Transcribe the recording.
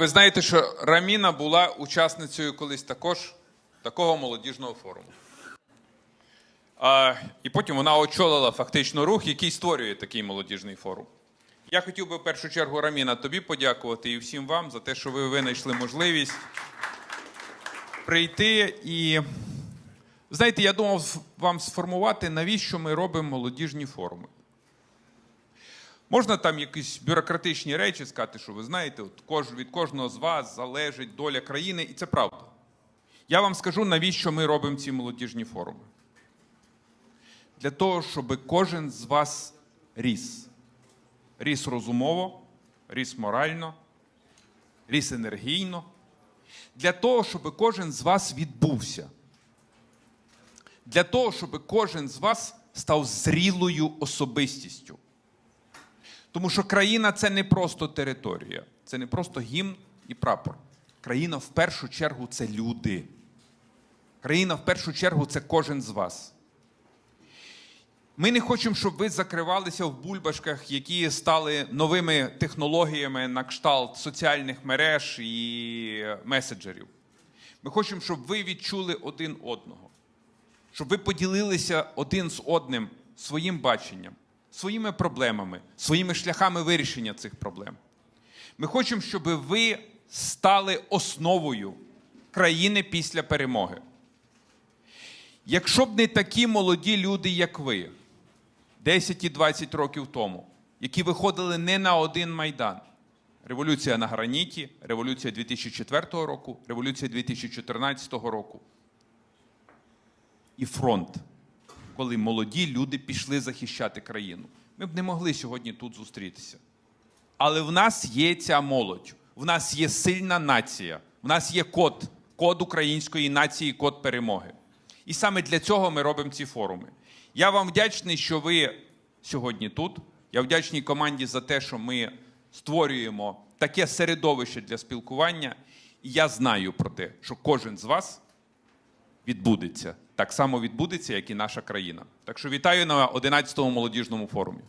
ви знаєте, що Раміна була учасницею колись також такого молодіжного форуму. А, і потім вона очолила фактично рух, який створює такий молодіжний форум. Я хотів би в першу чергу, Раміна, тобі подякувати і всім вам за те, що ви винайшли можливість прийти і. Знаєте, я думав вам сформувати, навіщо ми робимо молодіжні форуми. Можна там якісь бюрократичні речі сказати, що ви знаєте, от від кожного з вас залежить доля країни, і це правда. Я вам скажу, навіщо ми робимо ці молодіжні форуми. Для того, щоб кожен з вас ріс. Ріс розумово, ріс морально, ріс енергійно. Для того, щоб кожен з вас відбувся. Для того, щоб кожен з вас став зрілою особистістю. Тому що країна це не просто територія, це не просто гімн і прапор. Країна в першу чергу це люди. Країна в першу чергу це кожен з вас. Ми не хочемо, щоб ви закривалися в бульбашках, які стали новими технологіями на кшталт соціальних мереж і меседжерів. Ми хочемо, щоб ви відчули один одного, щоб ви поділилися один з одним своїм баченням, своїми проблемами, своїми шляхами вирішення цих проблем. Ми хочемо, щоб ви стали основою країни після перемоги. Якщо б не такі молоді люди, як ви, 10 і 20 років тому, які виходили не на один майдан. Революція на граніті, революція 2004 року, революція 2014 року. І фронт, коли молоді люди пішли захищати країну. Ми б не могли сьогодні тут зустрітися. Але в нас є ця молодь, в нас є сильна нація, в нас є код, код української нації, код перемоги. І саме для цього ми робимо ці форуми. Я вам вдячний, що ви сьогодні тут. Я вдячний команді за те, що ми створюємо таке середовище для спілкування. І я знаю про те, що кожен з вас відбудеться. Так само відбудеться, як і наша країна. Так що вітаю на 11-му молодіжному форумі.